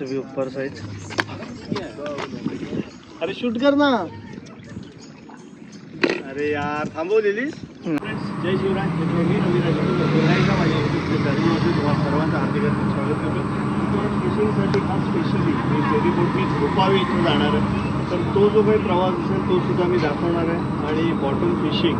से भी ऊपर साइज अरे शूट कर ना अरे यार थांबवलेलीस जय तुम्हाला सर्वांचं हार्दिक स्वागत करतो. फिशिंगसाठी हा स्पेशली मी फेरी बोट मी झोपावी इथं जाणार आहे. तर तो जो काही प्रवास असेल तो सुद्धा मी दाखवणार आहे. आणि बॉटल फिशिंग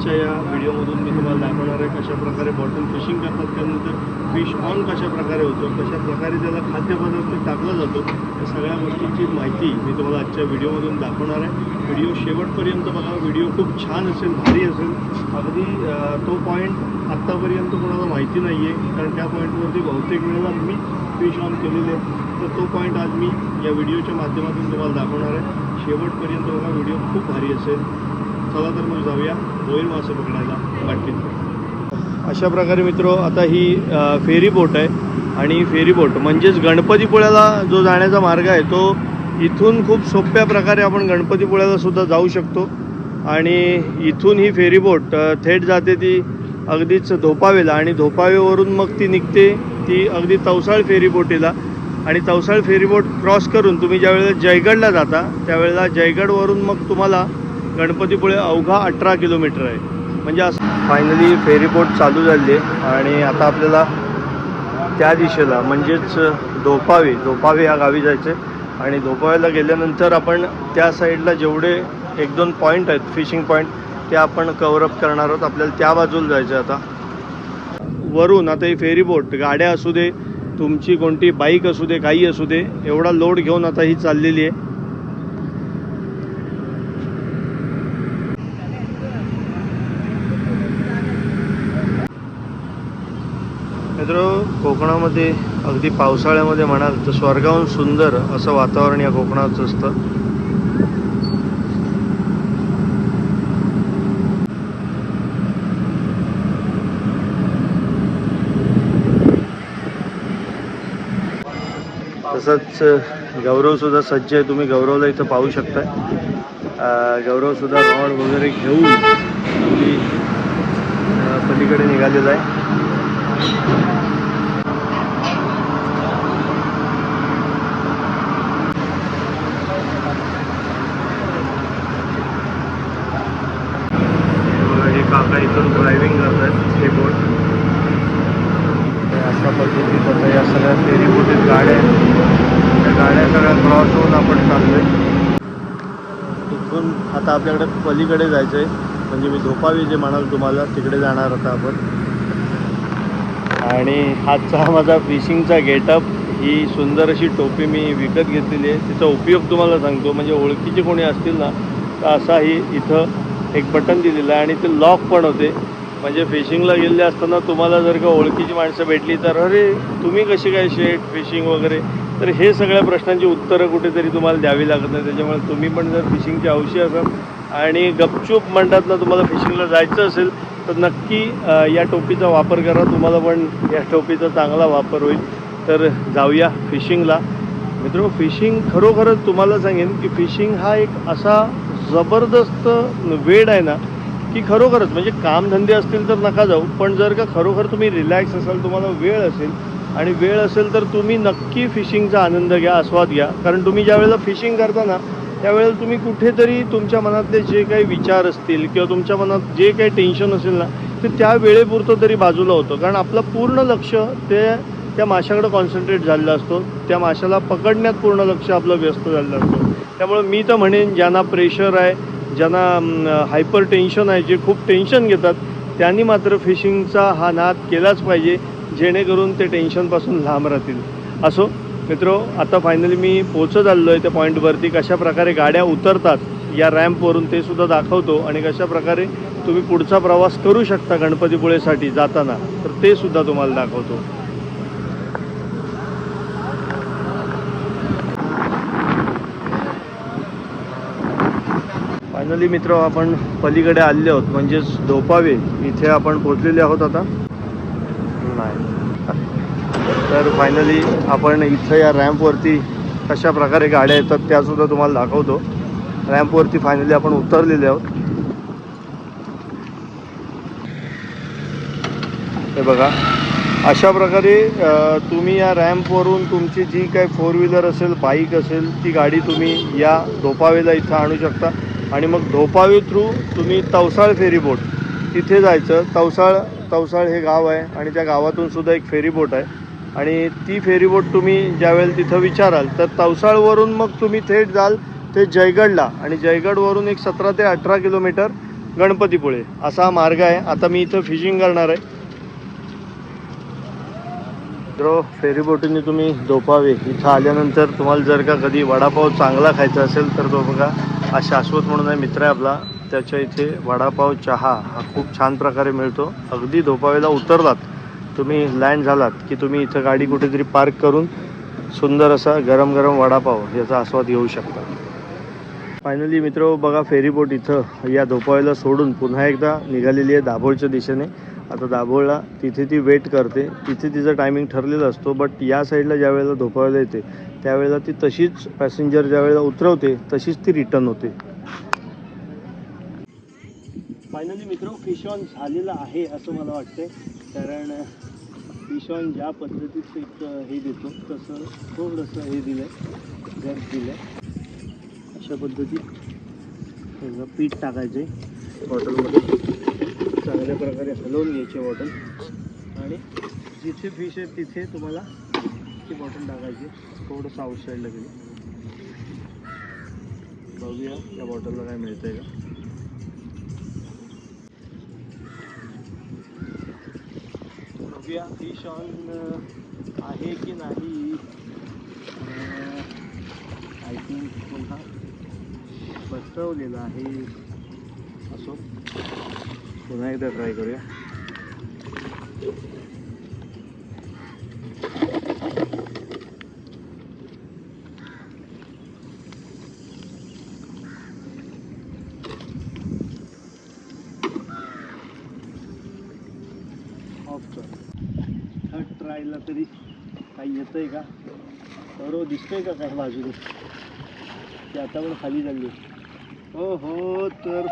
आजच्या या व्हिडिओमधून मी तुम्हाला दाखवणार आहे कशा प्रकारे बॉटल फिशिंग करतात त्यानंतर फिश ऑन कशा प्रकारे होतो कशा प्रकारे त्याला खाद्यपदार्थ टाकला जातो या सगळ्या गोष्टींची माहिती मी तुम्हाला आजच्या व्हिडिओमधून दाखवणार आहे. व्हिडिओ शेवटपर्यंत बघा व्हिडिओ खूप छान असेल भारी असेल. अगदी तो पॉईंट आत्तापर्यंत कोणाला माहिती नाही आहे कारण त्या पॉईंटवरती बहुतेक वेळेला मी फिश ऑन केलेले आहे तर तो पॉईंट आज मी या व्हिडिओच्या माध्यमातून तुम्हाला दाखवणार आहे. शेवटपर्यंत बघा व्हिडिओ खूप भारी असेल. चला तर मग जाऊया. होईल मासे पकडायला बाटलीत अशा प्रकारे मित्र आता ही फेरी बोट आहे. आणि फेरी बोट म्हणजेच गणपतीपुळ्याला जो जाण्याचा मार्ग आहे तो इथून खूप सोप्या प्रकारे आपण गणपतीपुळ्याला सुद्धा जाऊ शकतो. आणि इथून ही फेरी बोट थेट जाते ती अगदीच धोपावेला. आणि धोपावेवरून मग ती निघते ती अगदी तवसाळ फेरी बोटीला. आणि तवसाळ फेरी बोट क्रॉस करून तुम्ही ज्यावेळेला जयगडला जाता त्यावेळेला जयगडवरून मग तुम्हाला गणपतीपुळे अवघा अठरा किलोमीटर आहे. म्हणजे असं फायनली फेरी बोट चालू झाली आहे आणि आता आपल्याला त्या दिशेला म्हणजेच धोपावे धोपावे या गावी जायचं आहे आणि धोपावेला गेल्यानंतर आपण त्या साईडला जेवढे एक दोन पॉईंट आहेत फिशिंग पॉईंट ते आपण कवरअप करणार आहोत. आपल्याला त्या बाजूला जायचं आहे आता. वरून आता ही फेरी बोट गाड्या असू दे तुमची कोणती बाईक असू दे काही असू दे एवढा लोड घेऊन आता ही चाललेली आहे. मित्र कोकणामध्ये अगदी पावसाळ्यामध्ये म्हणाल तर स्वर्गाहून सुंदर असं वातावरण या कोकणाचं असतं. तसंच गौरवसुद्धा सज्ज आहे. तुम्ही गौरवला इथं पाहू शकताय. गौरवसुद्धा रॉड वगैरे घेऊन पलीकडे निघालेला आहे. काका इथून ड्रायव्हिंग करतात हे बोट अशा पद्धतीत आता या सगळ्या फेरीबोटीत गाड्या आहेत. त्या गाड्या सगळ्या क्रॉस होऊन आपण चाललोय. इथून आता आपल्याकडे पलीकडे जायचं आहे म्हणजे मी झोपावी जे म्हणाल तुम्हाला तिकडे जाणार आता आपण. आणि हातचा हा माझा फिशिंगचा गेटअप ही सुंदर अशी टोपी मी विकत घेतलेली आहे. तिचा उपयोग तुम्हाला सांगतो. म्हणजे ओळखीचे कोणी असतील ना तर असाही इथं एक बटन दिलेलं आहे आणि ते लॉक पण होते. म्हणजे फिशिंगला गेले असताना तुम्हाला जर का ओळखीची माणसं भेटली तर अरे तुम्ही कशी काय शेट फिशिंग वगैरे? तर हे सगळ्या प्रश्नांची उत्तरं कुठेतरी तुम्हाला द्यावी लागत नाही. त्याच्यामुळे तुम्ही पण जर फिशिंगची हौशी असाल आणि गपचूप म्हणतात ना तुम्हाला फिशिंगला जायचं असेल तर नक्की या टोपीचा वापर करा. तुम्हाला पण या टोपीचा चांगला वापर होईल. तर जाऊया फिशिंगला मित्र फिशिंग खरोखरच तुम्हाला सांगेन की फिशिंग हा एक असा जबरदस्त वेड आहे ना की खरोखरच म्हणजे कामधंदे असतील तर नका जाऊ पण जर का खरोखर तुम्ही रिलॅक्स असाल तुम्हाला वेळ असेल आणि वेळ असेल तर तुम्ही नक्की फिशिंगचा आनंद घ्या आस्वाद घ्या. कारण तुम्ही ज्यावेळेला फिशिंग करता ना त्यावेळेला तुम्ही कुठेतरी तुमच्या मनातले जे काही विचार असतील किंवा तुमच्या मनात जे काही टेन्शन असेल ना ते त्या वेळेपुरतं तरी बाजूला होतं. कारण आपलं पूर्ण लक्ष ते त्या माशाकडे कॉन्सन्ट्रेट झालेला असतो. त्या माशाला पकडण्यात पूर्ण लक्ष आपलं व्यस्त झालेलं असतं. त्यामुळे मी तर म्हणेन ज्यांना प्रेशर आहे ज्यांना हायपर टेन्शन आहे जे खूप टेन्शन घेतात त्यांनी मात्र फिशिंगचा हा नाद केलाच पाहिजे जेणेकरून ते टेन्शनपासून लांब राहतील. असो मित्रो आता फायनली मी पोचत आलेलो आहे त्या पॉईंटवरती कशा प्रकारे गाड्या उतरतात या रॅम्पवरून ते सुद्धा दाखवतो. आणि कशा प्रकारे तुम्ही पुढचा प्रवास करू शकता गणपतीपुळेसाठी जाताना तर ते सुद्धा तुम्हाला दाखवतो. फायनली मित्र आपण पलीकडे आलेले आहोत म्हणजेच धोपावे. इथे आपण पोचलेले आहोत आता. नाही. तर फायनली आपण इथं या रॅम्पवरती कशा प्रकारे गाड्या येतात त्यासुद्धा तुम्हाला दाखवतो. रॅम्पवरती फायनली आपण उतरलेले आहोत. हे बघा. अशा प्रकारे तुम्ही या रॅम्पवरून तुमची जी काही फोर व्हीलर असेल बाईक असेल ती गाडी तुम्ही या धोपावेला इथं आणू शकता. आणि मग धोपावी थ्रू तुम्ही तवसाळ फेरी बोट तिथे जायचं. तवसाळ तवसाळ हे गाव आहे आणि त्या गावातून सुद्धा एक फेरी बोट आहे. आणि ती फेरी बोट तुम्ही ज्यावेळेला तिथं विचाराल तर तवसाळवरून मग तुम्ही थेट जाल ते जयगडला. आणि जयगडवरून एक सतरा ते अठरा किलोमीटर गणपतीपुळे. असा हा मार्ग आहे. आता मी इथं फिशिंग करणार आहे. मित्र फेरीबोटीने तुम्ही झोपावे. इथं आल्यानंतर तुम्हाला जर का कधी वडापाव चांगला खायचा असेल तर तो बघा. हा शाश्वत म्हणून आहे मित्र आहे आपला. त्याच्या इथे वडापाव चहा हा खूप छान प्रकारे मिळतो. अगदी धोपावेला उतरलात. तुम्ही लँड झालात की तुम्ही इथं गाडी कुठेतरी पार्क करून सुंदर असा गरम गरम वडापाव याचा आस्वाद घेऊ शकता. फायनली मित्र बघा फेरीबोट इथं या धोपावेला सोडून पुन्हा एकदा निघालेली आहे दाभोळच्या दिशेने. आता दाभोळला तिथे ती वेट करते. तिथे तिचं टायमिंग ठरलेलं असतो बट या साईडला ज्या वेळेला धोपावेला येते त्यावेळेला ती तशीच पॅसेंजर ज्या वेळेला उतरवते तशीच ती रिटर्न होते. फायनली मित्र फिश ऑन झालेलं आहे असं मला वाटतंय. कारण फिश ऑन ज्या पद्धतीचं एक हे देतो तसं थोडंसं हे दिलं आहे जर दिलं अशा पद्धतीत त्याचं पीठ टाकायचं आहे बॉटलमध्ये चांगल्या प्रकारे हलवून घ्यायची बॉटल आणि जिथे फिश आहे तिथे तुम्हाला ती बॉटल टाकायची. थोडंसं आउटसाईडला गेली. बघूया त्या बॉटलला काय मिळतंय का. बघूया फिश ऑन आहे की नाही. आय थिंक पुन्हा बसवलेलं आहे असो. पुन्हा एकदा ट्राय करूया थर्ड ट्रायला तरी। काही येतंय का? बरोबर का ते आता पण खाली झाली हो हो तर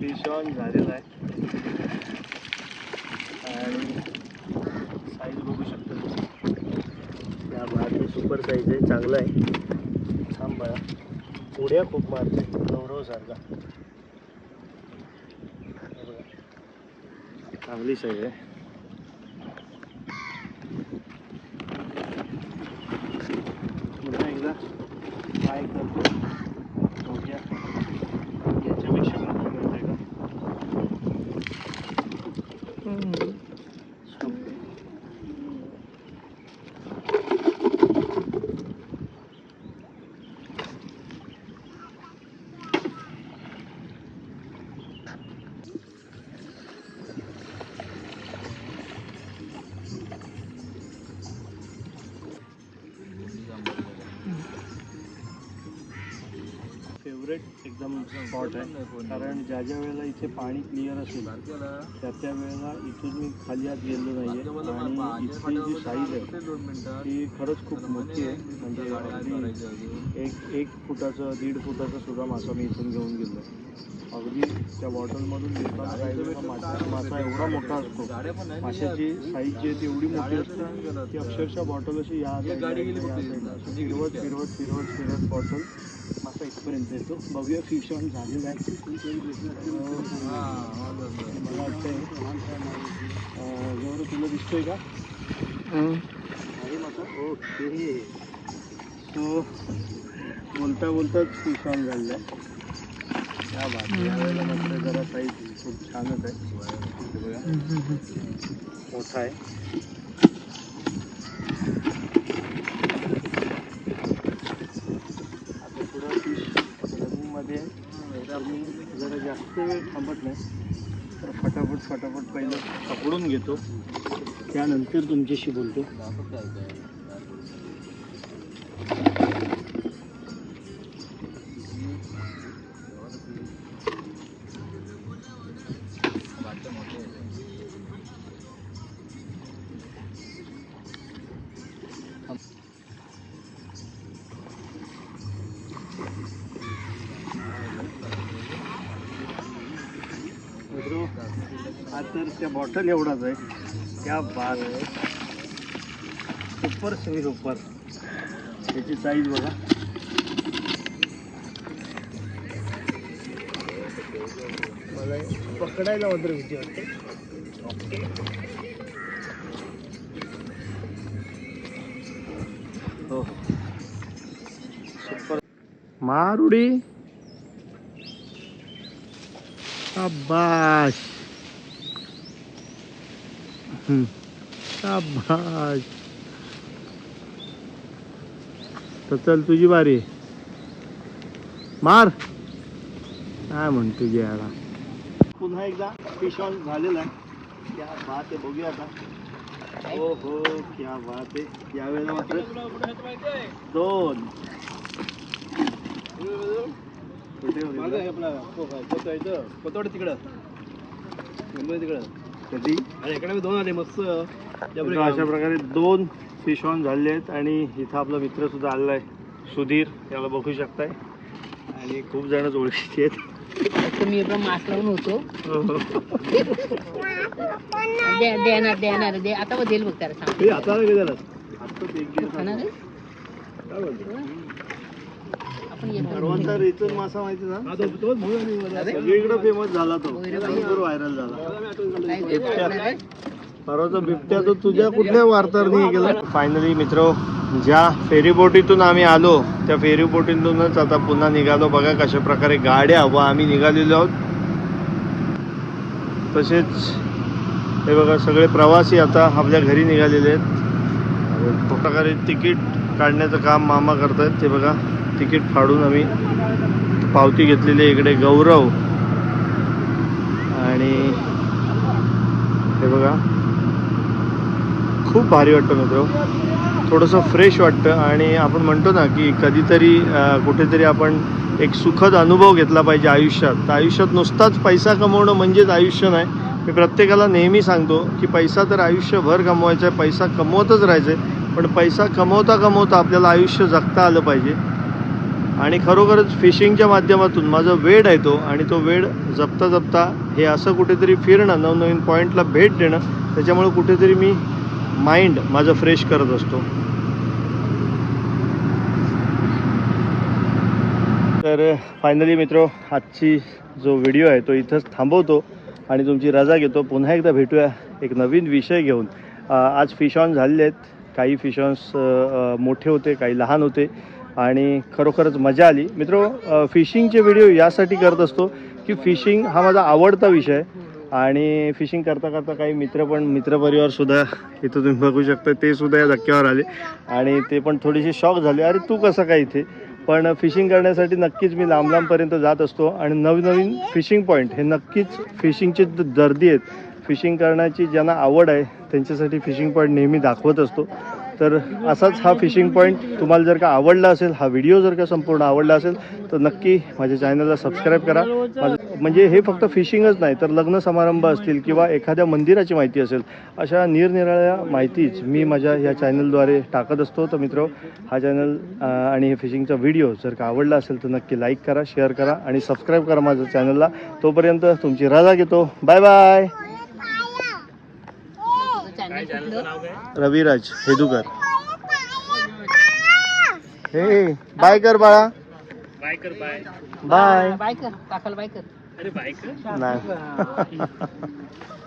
फिश ऑन झालेला आहे. आणि साईज बघू शकतो तुम्ही. त्या भारी सुपर साईज आहे चांगला आहे. छान उड्या खूप मारते गौरव सारखा. चांगली साईज आहे. फेवरेट एकदम स्पॉट आहे. कारण ज्या ज्या वेळेला इथे पाणी क्लिअर असेल त्या त्या वेळेला इथून मी खाली आत गेलो नाही आणि इथली जी साईज आहे ती खरंच खूप मोठी आहे. म्हणजे अगदी एक एक फुटाचं दीड फुटाचा सुद्धा मासा मी इथून घेऊन गेलो अगदी त्या बॉटलमधून घेताना काही वेळेला मासा मासा एवढा मोठा असतो. माशाची साईज जी आहे ती एवढी मोठी असते की अक्षरशः बॉटल अशी या side या फिरवत फिरवत फिरवत फिरवत बॉटल मासा इथपर्यंत येतो बघूया फिश ऑन झालेला आहे. मला वाटतंय गौरव तुला दिसतोय का? ओके सो बोलता बोलताच ऑन झालेला आहे त्या यावेळेला मात्र जरा साईज खूप छानच आहे. बघा मोठा आहे. ते वेळ थांबत नाही तर फटाफट फटाफट पहिलं पकडून घेतो. त्यानंतर तुमच्याशी बोलतो. त्या बॉटल एवढाच आहे. त्या बार आहे. सुपर सेमी सुपर त्याची साईज बघा. मला पकडायला मात्र भीती वाटते. हो. सुपर. मारुडी. शाबाश शाबाश तर चल तुझी बारी. मार. काय म्हणतो याला? पुन्हा एकदा फिश ऑन झालेला आहे. क्या बात आहे बघूया आता. हो हो क्या बात आहे. यावेळेला मात्र दोन. कुठे होते? तिकडं. तिकडं. कधी? आणि इकडे दोन आले मस्त. तर अशा प्रकारे दोन फिश ऑन झाले आहेत आणि इथं आपला मित्र सुद्धा आलेला आहे सुधीर याला बघू शकताय. आणि खूप जणच ओळखीचे आहेत. मी एकदम मास्क लावून होतो. हो, हो. दे- देणार देणार दे. आता बघ त्याला सांग. हे आता काय झालं आत्ताच एक दीड तास खाणार आहे? काय बोलतो? आपण येतो. परवाचा रेचून मासा माहिती ना? सगळीकडे फेमस झाला तो. भरपूर व्हायरल झाला बिबट्या. परवाचा बिबट्या तो तुझ्या कुठल्या वार्ताहरनी गेला फायनली मित्र ज्या फेरी बोटीतून आम्ही आलो त्या फेरी बोटीतूनच आता पुन्हा निघालो बघा कशा प्रकारे गाड्या व आम्ही निघालेलो आहोत तसेच हे बघा सगळे प्रवासी आता आपल्या घरी निघालेले आहेत प्रकारे तिकीट काढण्याचं काम मामा करतायत ते बघा तिकीट फाडून आम्ही पावती घेतलेली आहे इकडे गौरव. आणि हे बघा. खूप भारी वाटतं मित्र. थोडंसं फ्रेश वाटतं. आणि आपण म्हणतो ना की कधीतरी कुठेतरी आपण एक सुखद अनुभव घेतला पाहिजे आयुष्यात. तर आयुष्यात नुसताच पैसा कमवणं म्हणजेच आयुष्य नाही. मी प्रत्येकाला नेहमी सांगतो की पैसा तर आयुष्यभर कमवायचा आहे. पैसा कमवतच राहायचं आहे पण पैसा कमवता कमवता आपल्याला आयुष्य जगता आलं पाहिजे. आणि खरोखरच फिशिंगच्या माध्यमातून माझा वेळ आहे तो आणि तो वेळ जपता जपता हे असं कुठेतरी फिरणं नवनवीन पॉईंटला भेट देणं त्याच्यामुळे कुठेतरी मी माइंड माझं फ्रेश करत असतो. तर फायनली मित्र आजची जो व्हिडिओ आहे तो इथंच थांबवतो आणि तुमची रजा घेतो. पुन्हा एकदा भेटूया एक नवीन विषय घेऊन. आज फिश ऑन झालेले आहेत. काही फिश ऑन्स मोठे होते काही लहान होते. आणि खरोखरच मजा आली. मित्र फिशिंगचे व्हिडिओ यासाठी करत असतो की फिशिंग हा माझा आवडता विषय आणि फिशिंग करता करता काही मित्र पण मित्रपरिवारसुद्धा इथं तुम्ही बघू शकता ते सुद्धा या धक्क्यावर आले आणि ते पण थोडेसे शॉक झाले. अरे तू कसं काय इथे? पण फिशिंग करण्यासाठी नक्कीच मी लांब लांबपर्यंत जात असतो आणि नवनवीन फिशिंग पॉईंट हे नक्कीच फिशिंगचे दर्दी आहेत. फिशिंग करण्याची ज्यांना आवड आहे त्यांच्यासाठी फिशिंग पॉईंट नेहमी दाखवत असतो. तर असाच हा फिशिंग पॉईंट तुम्हाला जर का आवडला असेल हा व्हिडिओ जर का संपूर्ण आवडला असेल तर नक्की माझ्या चॅनलला सबस्क्राईब करा. म्हणजे हे फक्त फिशिंगच नाही तर लग्न समारंभ असतील किंवा एखाद्या मंदिराची माहिती असेल अशा निरनिराळ्या माहितीच मी माझ्या या चॅनलद्वारे टाकत असतो. तर मित्र हा चॅनल आणि हे फिशिंगचा व्हिडिओ जर का आवडला असेल तर नक्की लाईक करा शेअर करा आणि सबस्क्राईब करा माझ्या चॅनलला तोपर्यंत तुमची रजा घेतो. बाय बाय रविराज हेदुकर हे बाय कर बाळा. बाय कर बाय. बाय. बाय कर बाय कर. अरे बाय कर. नाही.